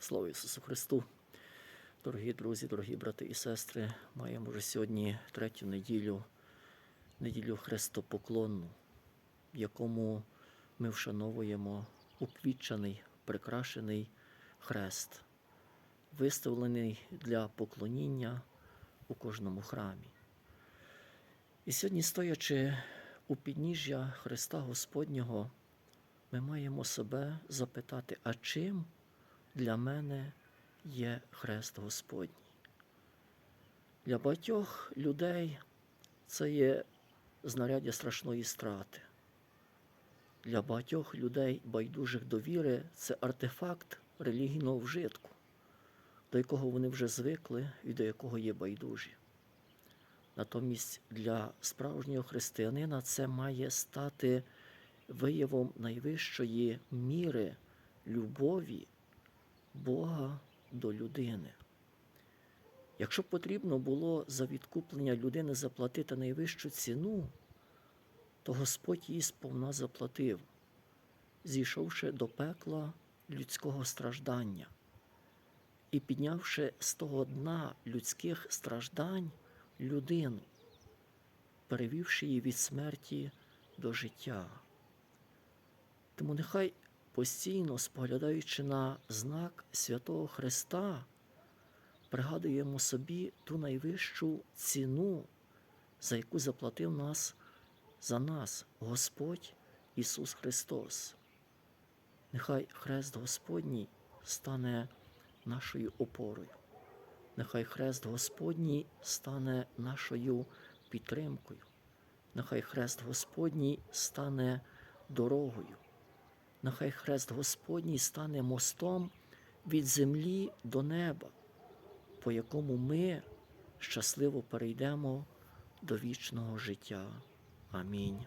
Слава Ісусу Христу! Дорогі друзі, дорогі брати і сестри, маємо вже сьогодні третю неділю, неділю Христопоклонну, в якому ми вшановуємо уквітчений, прикрашений хрест, виставлений для поклоніння у кожному храмі. І сьогодні, стоячи у підніжжя Христа Господнього, ми маємо себе запитати, а чим для мене є хрест Господній? Для багатьох людей це є знаряддя страшної страти. Для багатьох людей, байдужих до віри, це артефакт релігійного вжитку, до якого вони вже звикли і до якого є байдужі. Натомість для справжнього християнина це має стати виявом найвищої міри любові Бога до людини. Якщо потрібно було за відкуплення людини заплатити найвищу ціну, то Господь її сповна заплатив, зійшовши до пекла людського страждання і піднявши з того дна людських страждань людину, перевівши її від смерті до життя. Тому нехай постійно споглядаючи на знак святого Христа, пригадуємо собі ту найвищу ціну, за яку заплатив нас за нас Господь Ісус Христос. Нехай Хрест Господній стане нашою опорою. Нехай Хрест Господній стане нашою підтримкою. Нехай Хрест Господній стане дорогою. Нехай Хрест Господній стане мостом від землі до неба, по якому ми щасливо перейдемо до вічного життя. Амінь.